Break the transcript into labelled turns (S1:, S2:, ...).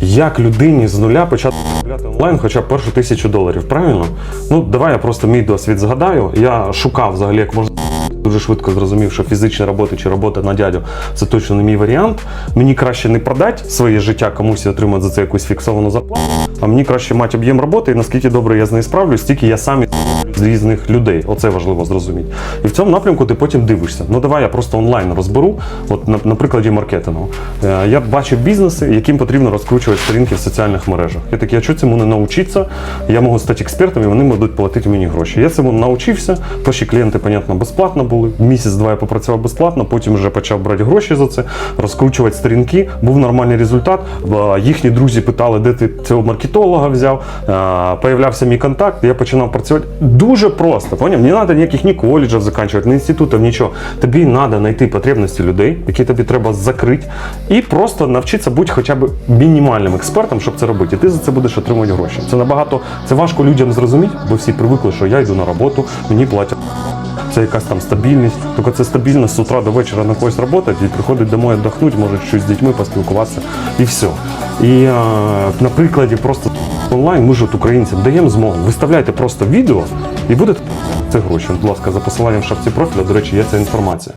S1: Як людині з нуля почати заробляти онлайн хоча б першу тисячу доларів, правильно? Ну, давай я просто мій досвід згадаю. Я шукав взагалі, як можна дуже швидко зрозумів, що фізична робота чи робота на дядю це точно не мій варіант. Мені краще не продати своє життя комусь і отримати за це якусь фіксовану зарплату, а мені краще мати об'єм роботи, і наскільки добре я з нею справлюсь, стільки я сам різних людей. Оце важливо зрозуміти. І в цьому напрямку ти потім дивишся. Ну давай я просто онлайн розберу. От на, на прикладі маркетингу. Е, Я бачив бізнеси, яким потрібно розкручувати сторінки в соціальних мережах. Я такий, а що цьому не навчитися? Я можу стати експертом, і вони будуть платити мені гроші. Я цьому навчився. Перші клієнти, понятно, безплатно були. Місяць-два я попрацював безплатно, потім вже почав брати гроші за це, розкручувати сторінки. Був нормальний результат. Їхні друзі питали, де ти цього маркетолога взяв. Е, Появлявся мій контакт, я починав працювати. Дуже просто. Поняв? Не треба ніяких ні коледжів закінчувати, ні інститутів, нічого. Тобі треба знайти потребності людей, які тобі треба закрити, і просто навчитися бути хоча б мінімальним експертом, щоб це робити. І ти за це будеш отримувати гроші. Це набагато це важко людям зрозуміти, бо всі привикли, що я йду на роботу, мені платять. Це якась там стабільність. Тільки це стабільність з утра до вечора на когось працювати і приходить домой віддохнути, може щось з дітьми поспілкуватися і все. І е, на прикладі просто онлайн ми ж от українцям даємо змогу. Виставляйте просто відео і будете це гроші. Будь ласка, за посиланням в шапці профіля, до речі, є ця інформація.